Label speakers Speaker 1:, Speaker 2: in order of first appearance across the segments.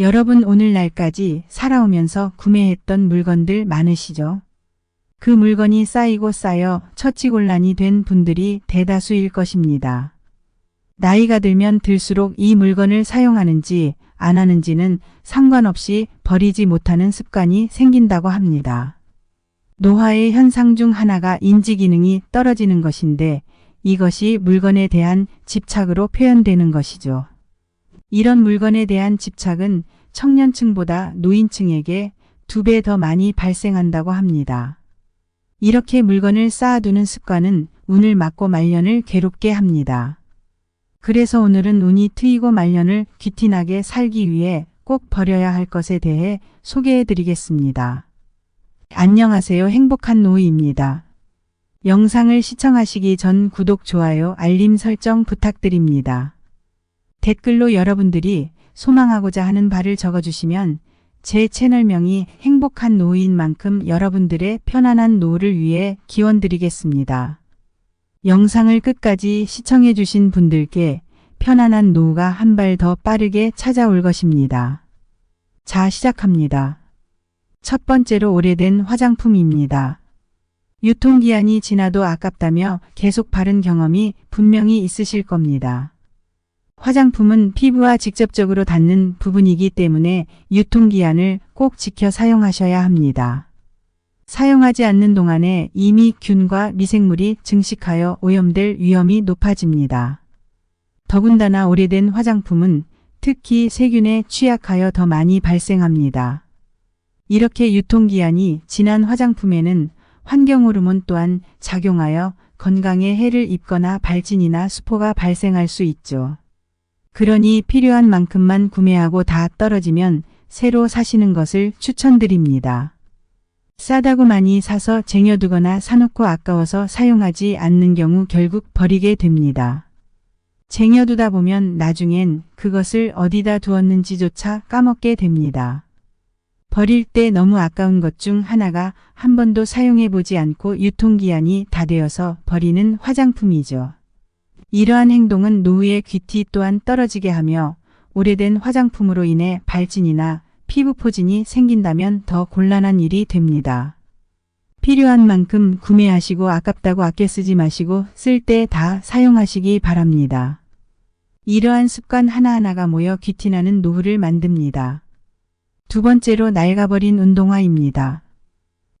Speaker 1: 여러분 오늘날까지 살아오면서 구매했던 물건들 많으시죠? 그 물건이 쌓이고 쌓여 처치곤란이 된 분들이 대다수일 것입니다. 나이가 들면 들수록 이 물건을 사용하는지 안 하는지는 상관없이 버리지 못하는 습관이 생긴다고 합니다. 노화의 현상 중 하나가 인지 기능이 떨어지는 것인데 이것이 물건에 대한 집착으로 표현되는 것이죠. 이런 물건에 대한 집착은 청년층보다 노인층에게 두 배 더 많이 발생한다고 합니다. 이렇게 물건을 쌓아두는 습관은 운을 막고 말년을 괴롭게 합니다. 그래서 오늘은 운이 트이고 말년을 귀티나게 살기 위해 꼭 버려야 할 것에 대해 소개해 드리겠습니다. 안녕하세요. 행복한 노이입니다. 영상을 시청하시기 전 구독, 좋아요, 알림 설정 부탁드립니다. 댓글로 여러분들이 소망하고자 하는 바를 적어주시면 제 채널명이 행복한 노인 만큼 여러분들의 편안한 노후를 위해 기원드리겠습니다. 영상을 끝까지 시청해주신 분들께 편안한 노후가 한 발 더 빠르게 찾아올 것입니다. 자, 시작합니다. 첫 번째로 오래된 화장품입니다. 유통기한이 지나도 아깝다며 계속 바른 경험이 분명히 있으실 겁니다. 화장품은 피부와 직접적으로 닿는 부분이기 때문에 유통기한을 꼭 지켜 사용하셔야 합니다. 사용하지 않는 동안에 이미 균과 미생물이 증식하여 오염될 위험이 높아집니다. 더군다나 오래된 화장품은 특히 세균에 취약하여 더 많이 발생합니다. 이렇게 유통기한이 지난 화장품에는 환경호르몬 또한 작용하여 건강에 해를 입거나 발진이나 수포가 발생할 수 있죠. 그러니 필요한 만큼만 구매하고 다 떨어지면 새로 사시는 것을 추천드립니다. 싸다고 많이 사서 쟁여두거나 사놓고 아까워서 사용하지 않는 경우 결국 버리게 됩니다. 쟁여두다 보면 나중엔 그것을 어디다 두었는지조차 까먹게 됩니다. 버릴 때 너무 아까운 것 중 하나가 한 번도 사용해 보지 않고 유통기한이 다 되어서 버리는 화장품이죠. 이러한 행동은 노후의 귀티 또한 떨어지게 하며 오래된 화장품으로 인해 발진이나 피부 포진이 생긴다면 더 곤란한 일이 됩니다. 필요한 만큼 구매하시고 아깝다고 아껴 쓰지 마시고 쓸 때 다 사용하시기 바랍니다. 이러한 습관 하나하나가 모여 귀티나는 노후를 만듭니다. 두 번째로 낡아버린 운동화입니다.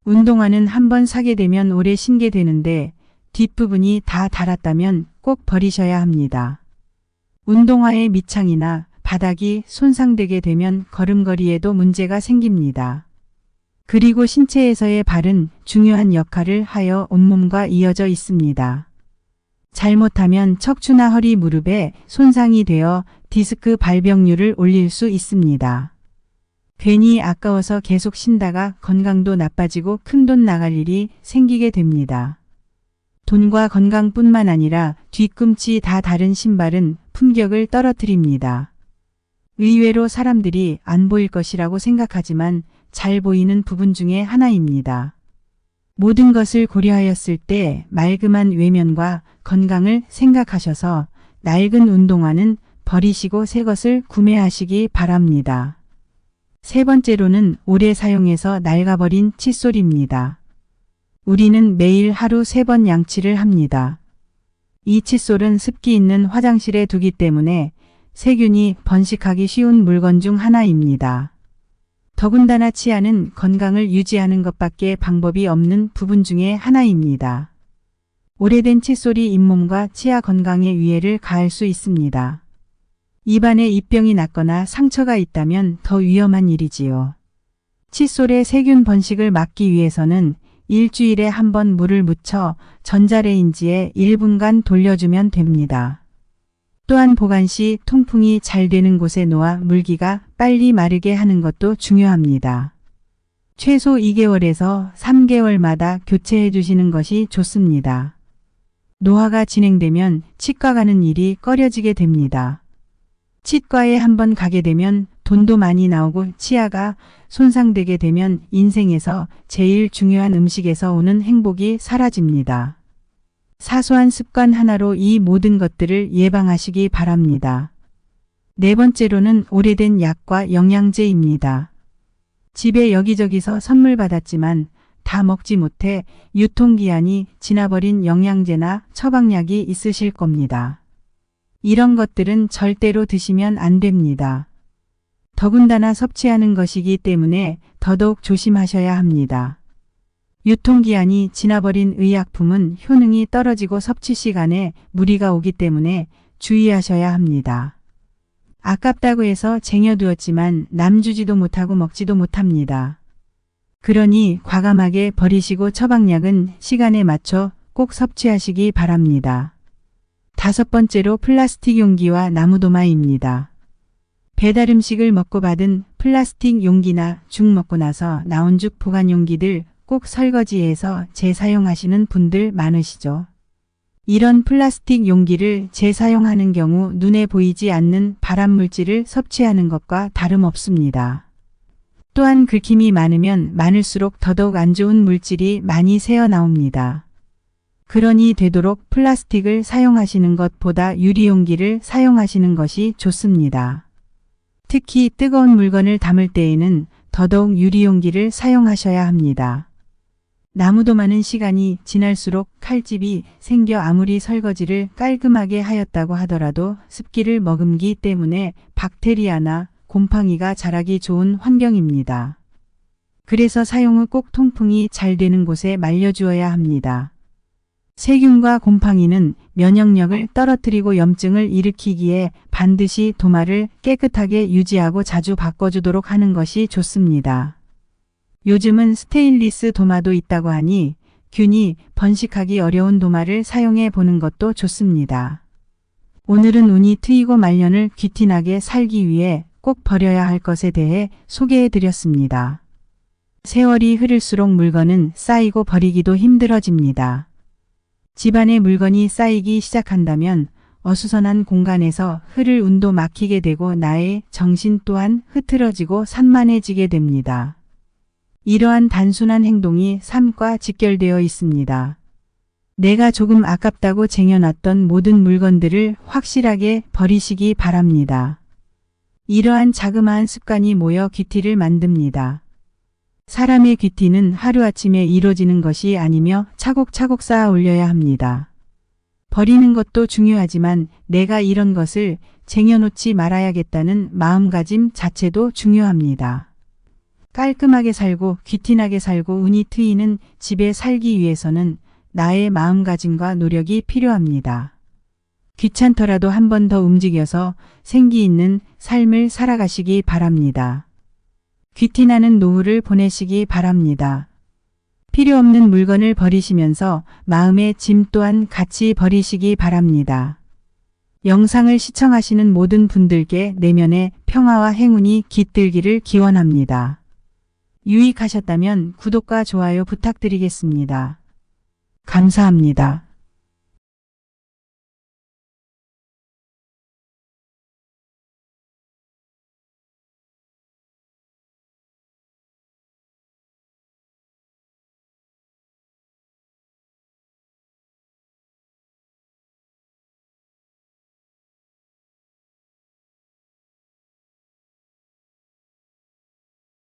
Speaker 1: 운동화는 한 번 사게 되면 오래 신게 되는데 뒷부분이 다 닳았다면 꼭 버리셔야 합니다. 운동화의 밑창이나 바닥이 손상되게 되면 걸음걸이에도 문제가 생깁니다. 그리고 신체에서의 발은 중요한 역할을 하여 온몸과 이어져 있습니다. 잘못하면 척추나 허리 무릎에 손상이 되어 디스크 발병률을 올릴 수 있습니다. 괜히 아까워서 계속 신다가 건강도 나빠지고 큰 돈 나갈 일이 생기게 됩니다. 돈과 건강뿐만 아니라 뒤꿈치 다 다른 신발은 품격을 떨어뜨립니다. 의외로 사람들이 안 보일 것이라고 생각하지만 잘 보이는 부분 중에 하나입니다. 모든 것을 고려하였을 때 말끔한 외면과 건강을 생각하셔서 낡은 운동화는 버리시고 새 것을 구매하시기 바랍니다. 세 번째로는 오래 사용해서 낡아버린 칫솔입니다. 우리는 매일 하루 세 번 양치를 합니다. 이 칫솔은 습기 있는 화장실에 두기 때문에 세균이 번식하기 쉬운 물건 중 하나입니다. 더군다나 치아는 건강을 유지하는 것밖에 방법이 없는 부분 중에 하나입니다. 오래된 칫솔이 잇몸과 치아 건강에 위해를 가할 수 있습니다. 입안에 입병이 났거나 상처가 있다면 더 위험한 일이지요. 칫솔의 세균 번식을 막기 위해서는 일주일에 한 번 물을 묻혀 전자레인지에 1분간 돌려주면 됩니다. 또한 보관 시 통풍이 잘 되는 곳에 놓아 물기가 빨리 마르게 하는 것도 중요합니다. 최소 2개월에서 3개월마다 교체해 주시는 것이 좋습니다. 노화가 진행되면 치과 가는 일이 꺼려지게 됩니다. 치과에 한번 가게 되면 돈도 많이 나오고 치아가 손상되게 되면 인생에서 제일 중요한 음식에서 오는 행복이 사라집니다. 사소한 습관 하나로 이 모든 것들을 예방하시기 바랍니다. 네 번째로는 오래된 약과 영양제입니다. 집에 여기저기서 선물 받았지만 다 먹지 못해 유통기한이 지나버린 영양제나 처방약이 있으실 겁니다. 이런 것들은 절대로 드시면 안 됩니다. 더군다나 섭취하는 것이기 때문에 더더욱 조심하셔야 합니다. 유통기한이 지나버린 의약품은 효능이 떨어지고 섭취 시간에 무리가 오기 때문에 주의하셔야 합니다. 아깝다고 해서 쟁여두었지만 남주지도 못하고 먹지도 못합니다. 그러니 과감하게 버리시고 처방약은 시간에 맞춰 꼭 섭취하시기 바랍니다. 다섯 번째로 플라스틱 용기와 나무도마입니다. 배달 음식을 먹고 받은 플라스틱 용기나 죽 먹고 나서 나온 죽 보관 용기들 꼭 설거지해서 재사용하시는 분들 많으시죠. 이런 플라스틱 용기를 재사용하는 경우 눈에 보이지 않는 발암 물질을 섭취하는 것과 다름없습니다. 또한 긁힘이 많으면 많을수록 더더욱 안 좋은 물질이 많이 새어 나옵니다. 그러니 되도록 플라스틱을 사용하시는 것보다 유리용기를 사용하시는 것이 좋습니다. 특히 뜨거운 물건을 담을 때에는 더더욱 유리용기를 사용하셔야 합니다. 나무도 많은 시간이 지날수록 칼집이 생겨 아무리 설거지를 깔끔하게 하였다고 하더라도 습기를 머금기 때문에 박테리아나 곰팡이가 자라기 좋은 환경입니다. 그래서 사용 후 꼭 통풍이 잘 되는 곳에 말려주어야 합니다. 세균과 곰팡이는 면역력을 떨어뜨리고 염증을 일으키기에 반드시 도마를 깨끗하게 유지하고 자주 바꿔주도록 하는 것이 좋습니다. 요즘은 스테인리스 도마도 있다고 하니 균이 번식하기 어려운 도마를 사용해 보는 것도 좋습니다. 오늘은 운이 트이고 말년을 귀티나게 살기 위해 꼭 버려야 할 것에 대해 소개해 드렸습니다. 세월이 흐를수록 물건은 쌓이고 버리기도 힘들어집니다. 집안에 물건이 쌓이기 시작한다면 어수선한 공간에서 흐를 운도 막히게 되고 나의 정신 또한 흐트러지고 산만해지게 됩니다. 이러한 단순한 행동이 삶과 직결되어 있습니다. 내가 조금 아깝다고 쟁여놨던 모든 물건들을 확실하게 버리시기 바랍니다. 이러한 자그마한 습관이 모여 귀티를 만듭니다. 사람의 귀티는 하루아침에 이루어지는 것이 아니며 차곡차곡 쌓아 올려야 합니다. 버리는 것도 중요하지만 내가 이런 것을 쟁여놓지 말아야겠다는 마음가짐 자체도 중요합니다. 깔끔하게 살고 귀티나게 살고 운이 트이는 집에 살기 위해서는 나의 마음가짐과 노력이 필요합니다. 귀찮더라도 한 번 더 움직여서 생기 있는 삶을 살아가시기 바랍니다. 귀티나는 노후를 보내시기 바랍니다. 필요 없는 물건을 버리시면서 마음의 짐 또한 같이 버리시기 바랍니다. 영상을 시청하시는 모든 분들께 내면의 평화와 행운이 깃들기를 기원합니다. 유익하셨다면 구독과 좋아요 부탁드리겠습니다. 감사합니다.